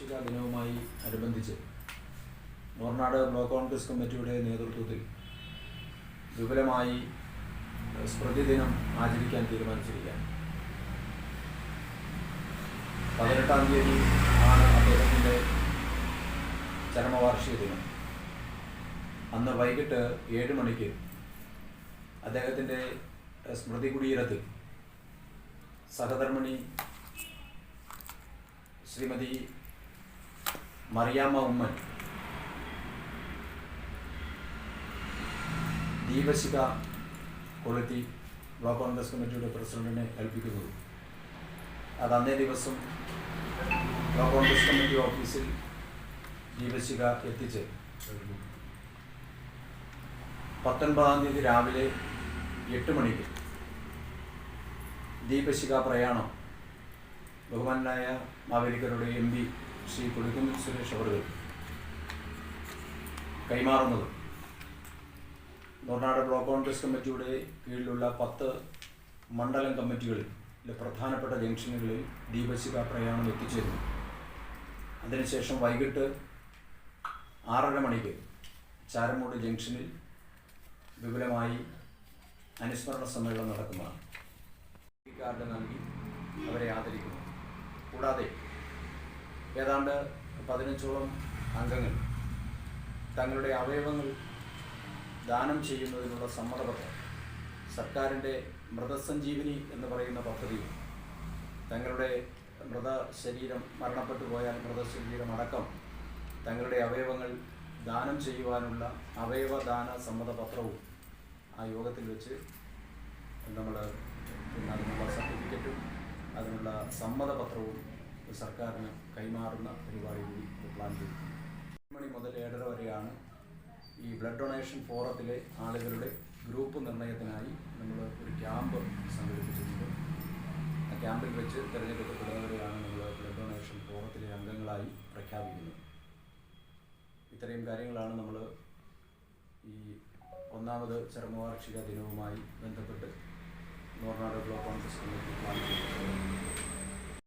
വാർഷിക ദിനവുമായി അനുബന്ധിച്ച് മോർനാട് ബ്ലോക്ക് കോൺഗ്രസ് കമ്മിറ്റിയുടെ നേതൃത്വത്തിൽ വിപുലമായി സ്മൃതി ദിനം ആചരിക്കാൻ തീരുമാനിച്ചിരിക്കുകയാണ്. പതിനെട്ടാം തീയതി ആണ് അദ്ദേഹത്തിന്റെ ചരമവാർഷിക ദിനം. അന്ന് വൈകിട്ട് ഏഴ് മണിക്ക് അദ്ദേഹത്തിന്റെ സ്മൃതി കുടീരത്തിൽ സഹധർമ്മിണി ശ്രീമതി മറിയാമ്മ ഉമ്മൻ. ദീപശിഖ കൊളുത്തി ബ്ലോക്ക് കോൺഗ്രസ് കമ്മിറ്റിയുടെ പ്രസിഡന്റിനെ ഏൽപ്പിക്കുന്നത് അത് അന്നേ ദിവസം ബ്ലോക്ക് കോൺഗ്രസ് കമ്മിറ്റി ഓഫീസിൽ ദീപശിഖ എത്തിച്ച്. പത്തൊൻപതാം തീയതി രാവിലെ എട്ട് മണിക്ക് ദീപശിഖ പ്രയാണം ബഹുമാനായ മാവേലിക്കരുടെ എം പി ശ്രീ കൊടിക്കുന്നിൽ സുരേഷ് അവർ കൈമാറുന്നത്. നൂർനാട് ബ്ലോക്ക് കോൺഗ്രസ് കമ്മിറ്റിയുടെ കീഴിലുള്ള പത്ത് മണ്ഡലം കമ്മിറ്റികളിൽ പ്രധാനപ്പെട്ട ജംഗ്ഷനുകളിൽ ദീപശിഖ പ്രയാണം എത്തിച്ചേരുന്നു. അതിനുശേഷം വൈകിട്ട് ആറര മണിക്ക് ചാരമൂട് ജംഗ്ഷനിൽ വിപുലമായി അനുസ്മരണ സമ്മേളനം നടക്കുന്നതാണ് കാർഡ് നൽകി അവരെ ആദരിക്കുന്നു. കൂടാതെ ഏതാണ്ട് പതിനഞ്ചോളം അംഗങ്ങൾ തങ്ങളുടെ അവയവങ്ങൾ ദാനം ചെയ്യുന്നതിനുള്ള സമ്മതപത്രം സർക്കാരിന്റെ മൃതസഞ്ജീവനി എന്ന് പറയുന്ന പദ്ധതി. തങ്ങളുടെ മൃതശരീരം മരണപ്പെട്ടു പോയാൽ മൃതശരീരം അടക്കം തങ്ങളുടെ അവയവങ്ങൾ ദാനം ചെയ്യുവാനുള്ള അവയവദാന സമ്മതപത്രവും ആ യോഗത്തിൽ വെച്ച് നമ്മൾ അതിനുള്ള സർട്ടിഫിക്കറ്റും അതിനുള്ള സമ്മതപത്രവും സർക്കാരിന് കൈമാറുന്ന പരിപാടി കൂടി പ്ലാൻ ചെയ്തിട്ടുണ്ട്. മണി മുതൽ ഏഴര വരെയാണ് ഈ ബ്ലഡ് ഡൊണേഷൻ ഫോറത്തിലെ ആളുകളുടെ ഗ്രൂപ്പ് നിർണയത്തിനായി നമ്മൾ ഒരു ക്യാമ്പ് സംഘടിപ്പിച്ചിട്ടുണ്ട്. ആ ക്യാമ്പിൽ വെച്ച് തിരഞ്ഞെടുക്കപ്പെടുന്നവരെയാണ് നമ്മൾ ബ്ലഡ് ഡൊണേഷൻ ഫോറത്തിലെ അംഗങ്ങളായി പ്രഖ്യാപിക്കുന്നത്. ഇത്രയും കാര്യങ്ങളാണ് നമ്മൾ ഈ ഒന്നാമത് ചരമവാർഷിക ദിനവുമായി ബന്ധപ്പെട്ട് Noornad block Congress committee plan